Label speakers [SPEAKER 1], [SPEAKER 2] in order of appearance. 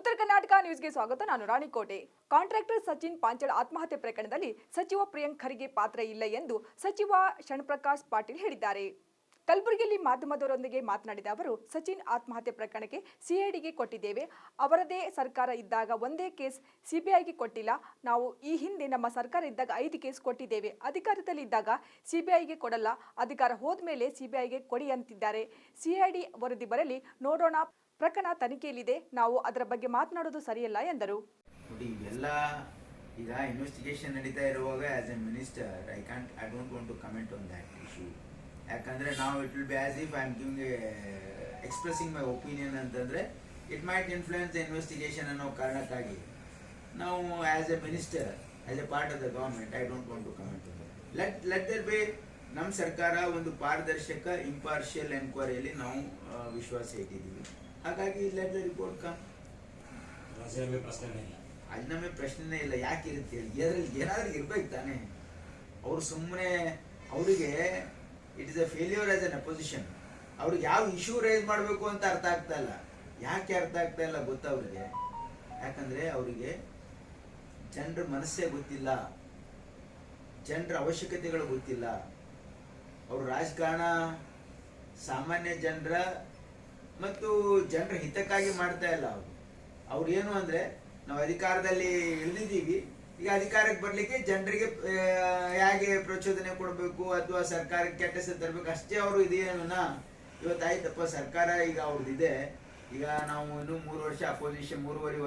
[SPEAKER 1] ಉತ್ತರ ಕರ್ನಾಟಕ ನ್ಯೂಸ್ಗೆ ಸ್ವಾಗತ. ನಾನು ರಾಣಿಕೋಟೆ. ಕಾಂಟ್ರಾಕ್ಟರ್ ಸಚಿನ್ ಪಾಂಚಾಳ್ ಆತ್ಮಹತ್ಯೆ ಪ್ರಕರಣದಲ್ಲಿ ಸಚಿವ ಪ್ರಿಯಾಂಕ್ ಖರ್ಗೆ ಪಾತ್ರ ಇಲ್ಲ ಎಂದು ಸಚಿವ ಶಣಪ್ರಕಾಶ್ ಪಾಟೀಲ್ ಹೇಳಿದ್ದಾರೆ. ಕಲಬುರಗಿಯಲ್ಲಿ ಮಾಧ್ಯಮದವರೊಂದಿಗೆ ಮಾತನಾಡಿದ ಅವರು, ಸಚಿನ್ ಆತ್ಮಹತ್ಯೆ ಪ್ರಕರಣಕ್ಕೆ ಸಿಐಡಿಗೆ ಕೊಟ್ಟಿದ್ದೇವೆ. ಅವರದೇ ಸರ್ಕಾರ ಇದ್ದಾಗ ಒಂದೇ ಕೇಸ್ ಸಿಬಿಐಗೆ ಕೊಟ್ಟಿಲ್ಲ. ನಾವು ಈ ಹಿಂದೆ ನಮ್ಮ ಸರ್ಕಾರ ಇದ್ದಾಗ ಐದು ಕೇಸ್ ಕೊಟ್ಟಿದ್ದೇವೆ. ಅಧಿಕಾರದಲ್ಲಿ ಇದ್ದಾಗ ಸಿಬಿಐಗೆ ಕೊಡಲ್ಲ. ಅಧಿಕಾರ ಹೋದ ಮೇಲೆ ಸಿಬಿಐಗೆ ಕೊಡಿ ಅಂತಿದ್ದಾರೆ. ಸಿಐಡಿ ವರದಿ ಬರಲಿ, ನೋಡೋಣ. ಪ್ರಕರಣ ತನಿಖೆಯಲ್ಲಿದೆ. ನಾವು ಅದರ ಬಗ್ಗೆ ಮಾತನಾಡೋದು ಸರಿಯಲ್ಲ ಎಂದರು.
[SPEAKER 2] ಈಗ ಇನ್ವೆಸ್ಟಿಗೇಷನ್ ನಡೀತಾ ಇರುವಾಗ as a minister I can't I don't want to comment on issue ಯಾಕಂದ್ರೆ ನಾವು it will be as if I am giving expressing my opinion ಅಂತಂದ್ರೆ it might influence the investigation ಅನ್ನೋ ಕಾರಣಕ್ಕಾಗಿ. ನಾವು as a minister as a part of the government I don't want to comment let let there be ನಮ್ಮ ಸರ್ಕಾರ ಒಂದು ಪಾರದರ್ಶಕ impartial ಎನ್ಕ್ವೈರಿಯಲ್ಲಿ ನಾವು ವಿಶ್ವಾಸ ಇಟ್ಟಿದ್ದೀವಿ. ಹಾಗಾಗಿ ಲೆಟ್ ದ ರಿಪೋರ್ಟ್ ಕಮ್
[SPEAKER 3] ಅಲ್ಲಿ ಪ್ರಶ್ನೆನೇ ಇಲ್ಲ.
[SPEAKER 2] ರಾಜೀನಾಮೆ ಪ್ರಶ್ನೆನೇ ಇಲ್ಲ. ಯಾಕೆ ಇರುತ್ತೆ? ಅದರಲ್ಲಿ ಏನಾದ್ರೂ ಇರ್ಬೇಕು ತಾನೆ. ಅವರು ಸುಮ್ಮನೆ ಅವರಿಗೆ it is a failure as an opposition ಅವ್ರಿಗೆ ಯಾವ ಇಶ್ಯೂ ರೈಸ್ ಮಾಡಬೇಕು ಅಂತ ಅರ್ಥ ಆಗ್ತಾ ಇಲ್ಲ. ಯಾಕೆ ಅರ್ಥ ಆಗ್ತಾ ಇಲ್ಲ ಗೊತ್ತಾ ಅವ್ರಿಗೆ? ಯಾಕಂದ್ರೆ ಅವರಿಗೆ ಜನರ ಮನಸ್ಸೇ ಗೊತ್ತಿಲ್ಲ. ಜನರ ಅವಶ್ಯಕತೆಗಳು ಗೊತ್ತಿಲ್ಲ. ಅವರು ರಾಜಕಾರಣ ಸಾಮಾನ್ಯ ಜನರ ಮತ್ತು ಜನರ ಹಿತಕ್ಕಾಗಿ ಮಾಡ್ತಾ ಇಲ್ಲ ಅವರು. ಅವ್ರು ಏನು ಅಂದ್ರೆ, ನಾವು ಅಧಿಕಾರದಲ್ಲಿ ಇಳಿದಿದ್ದೀವಿ. ಈಗ ಅಧಿಕಾರಕ್ಕೆ ಬರ್ಲಿಕ್ಕೆ ಜನರಿಗೆ ಹೇಗೆ ಪ್ರಚೋದನೆ ಕೊಡಬೇಕು ಅಥವಾ ಸರ್ಕಾರಕ್ಕೆ ಕೆಟ್ಟ ತರಬೇಕು, ಅಷ್ಟೇ ಅವರು ಇದೇನು ಇವತ್ತಾಯ್ತಪ್ಪ ಸರ್ಕಾರ ಈಗ ಅವ್ರದ್ದಿದೆ. ಈಗ ನಾವು ಇನ್ನು ಮೂರು ವರ್ಷ ಅಪೋಸಿಷನ್ ಮೂರುವರೆ